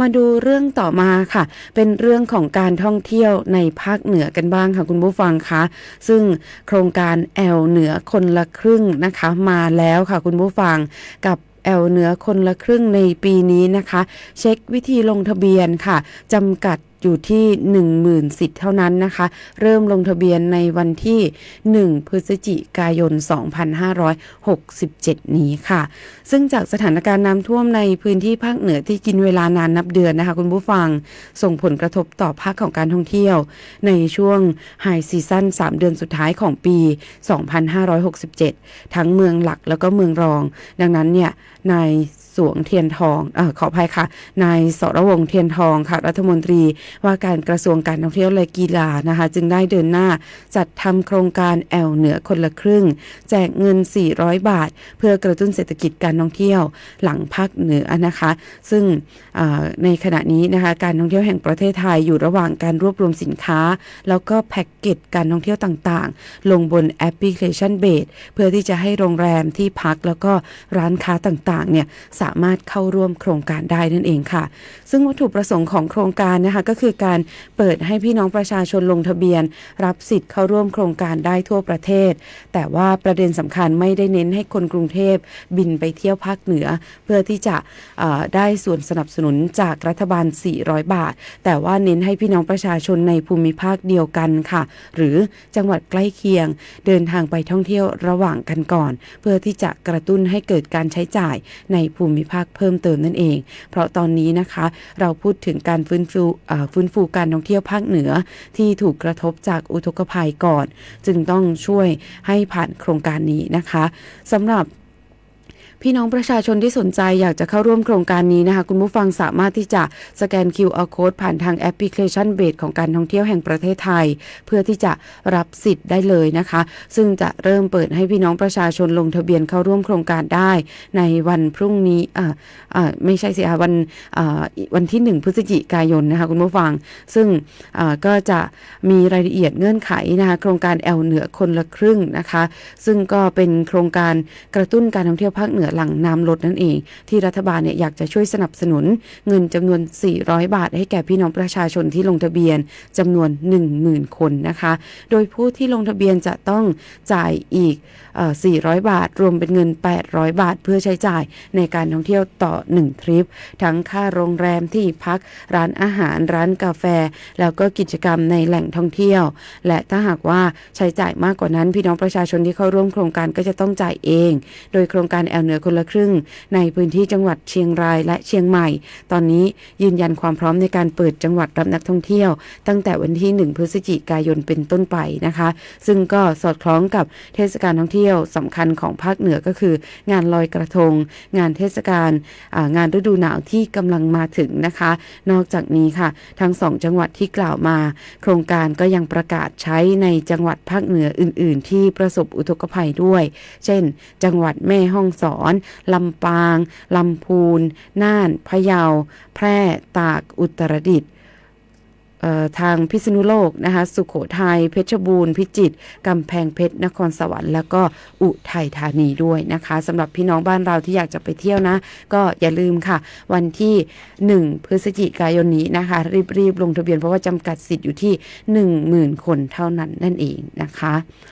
มาดูเรื่องต่อมาค่ะ เป็นเรื่องของการท่องเที่ยวในภาคเหนือกันบ้างค่ะคุณผู้ฟังคะซึ่งโครงการแอลเหนือคนละครึ่งนะคะ มาแล้วค่ะคุณผู้ฟังกับแอลเหนือคนละครึ่งในปีนี้นะคะ เช็ควิธีลงทะเบียนค่ะจำกัด อยู่ที่ 10,000สิทธิ์เท่านั้นนะคะ เริ่มลงทะเบียนในวันที่ 1 พฤศจิกายน 2567 นี้ค่ะ ซึ่งจากสถานการณ์น้ำท่วมในพื้นที่ภาคเหนือที่กินเวลานานนับเดือนนะคะคุณผู้ฟัง ส่งผลกระทบต่อภาคของการท่องเที่ยว ในช่วงไฮซีซั่น3 เดือนสุดท้ายของปี 2567 ทั้งเมืองหลักแล้วก็เมืองรอง ดังนั้นเนี่ยนายสวงเทียนทองอขออภัยค่ะ นายสระวงเทียนทองค่ะ รัฐมนตรีว่าการกระทรวงการท่องเที่ยวและกีฬานะคะจึงได้เดินหน้าจัดทำโครงการแอลเหนือคนละครึ่ง แจกเงิน 400 บาท เพื่อกระตุ้นเศรษฐกิจการท่องเที่ยวหลังภาคเหนือนะคะ ซึ่งในขณะนี้นะคะการท่องเที่ยวแห่งประเทศไทยอยู่ระหว่างการรวบรวมสินค้า แล้วก็แพ็กเกจการท่องเที่ยวต่างๆ ลงบนแอปพลิเคชันเบสเพื่อที่จะให้โรงแรมที่พักแล้วก็ร้านค้าต่างๆเนี่ยสามารถเข้าร่วมโครงการได้นั่นเองค่ะ ซึ่งวัตถุประสงค์ของโครงการนะคะก็คือการเปิดให้พี่น้องประชาชนลงทะเบียน รับสิทธิ์เข้าร่วมโครงการได้ทั่วประเทศ แต่ว่าประเด็นสำคัญไม่ได้เน้นให้คนกรุงเทพบินไปเที่ยวภาคเหนือ เพื่อที่จะได้ส่วนสนับสนุนจากรัฐบาล 400 บาท แต่ว่าเน้นให้พี่น้องประชาชนในภูมิภาคเดียวกันค่ะ หรือจังหวัดใกล้เคียง เดินทางไปท่องเที่ยวระหว่างกันก่อน เพื่อที่จะกระตุ้นให้เกิดการใช้จ่ายในภูมิภาคเพิ่มเติมนั่นเอง เพราะตอนนี้นะคะ เราพูดถึงการฟื้นฟูฟื้นฟูการท่องเที่ยวภาคเหนือที่ถูกกระทบจากอุทกภัยก่อน จึงต้องช่วยให้ผ่านโครงการนี้นะคะสำหรับ พี่น้องประชาชนที่สนใจอยากจะเข้าร่วมโครงการนี้นะคะ คุณผู้ฟังสามารถที่จะสแกน QR code ผ่านทางแอปพลิเคชันเบสของการท่องเที่ยวแห่งประเทศไทย เพื่อที่จะรับสิทธิ์ได้เลยนะคะ ซึ่งจะเริ่มเปิดให้พี่น้องประชาชนลงทะเบียนเข้าร่วมโครงการได้ในวันพรุ่งนี้อ่าอ่าไม่ใช่สิคะวันอ่าวันที่ 1 พฤศจิกายนนะคะคุณผู้ฟัง ซึ่งอ่าก็จะมีรายละเอียดเงื่อนไขนะคะโครงการแอลเหนือคนละครึ่งนะคะ ซึ่งก็เป็นโครงการกระตุ้นการท่องเที่ยวภาคเหนือหลังน้ำลดนั่นเอง ที่รัฐบาลเนี่ยอยากจะช่วยสนับสนุนเงินจำนวน 400 บาท ให้แก่พี่น้องประชาชนที่ลงทะเบียนจำนวน 10,000 คนนะคะ โดยผู้ที่ลงทะเบียนจะต้องจ่ายอีกออ400 บาท รวมเป็นเงิน 800 บาท เพื่อใช้จ่ายในการท่องเที่ยวต่อ 1 ทริป ทั้งค่าโรงแรมที่พักร้านอาหารร้านกาแฟ แล้วก็กิจกรรมในแหล่งท่องเที่ยว และถ้าหากว่าใช้จ่ายมากกว่านั้น พี่น้องประชาชนที่เข้าร่วมโครงการก็จะต้องจ่ายเอง โดยโครงการแอลเหนือคนละครึ่ง ในพื้นที่จังหวัดเชียงรายและเชียงใหม่ ตอนนี้ยืนยันความพร้อมในการเปิดจังหวัดรับนักท่องเที่ยว ตั้งแต่วันที่ 1 พฤศจิกายนเป็นต้นไปนะคะ ซึ่งก็สอดคล้องกับเทศกาลท่องเที่ยวสำคัญของภาคเหนือก็คือ งานลอยกระทง งานเทศกาลงานฤดูหนาวที่กำลังมาถึงนะคะ นอกจากนี้ค่ะ ทั้งสองจังหวัดที่กล่าวมา โครงการก็ยังประกาศใช้ในจังหวัดภาคเหนืออื่น ๆ ที่ประสบอุทกภัยด้วย เช่น จังหวัดแม่ฮ่องสอนลำปาง ลำพูน น่าน พะเยา แพร่ ตาก อุตรดิตถ์ทางพิษณุโลกนะคะ สุขโขทัย เพชรบูรณ์ พิจิตร กำแพงเพชร นครสวรรค์ แล้วก็อุทัยธานีด้วยนะคะสำหรับพี่น้องบ้านเราที่อยากจะไปเที่ยวนะ ก็อย่าลืมค่ะ วันที่ 1 พฤศจิกายนนี้นะคะ รีบๆ ลงทะเบียนเพราะว่าจำกัดสิทธิ์อยู่ที่ 10,000 คนเท่านั้นนั่นเองนะคะ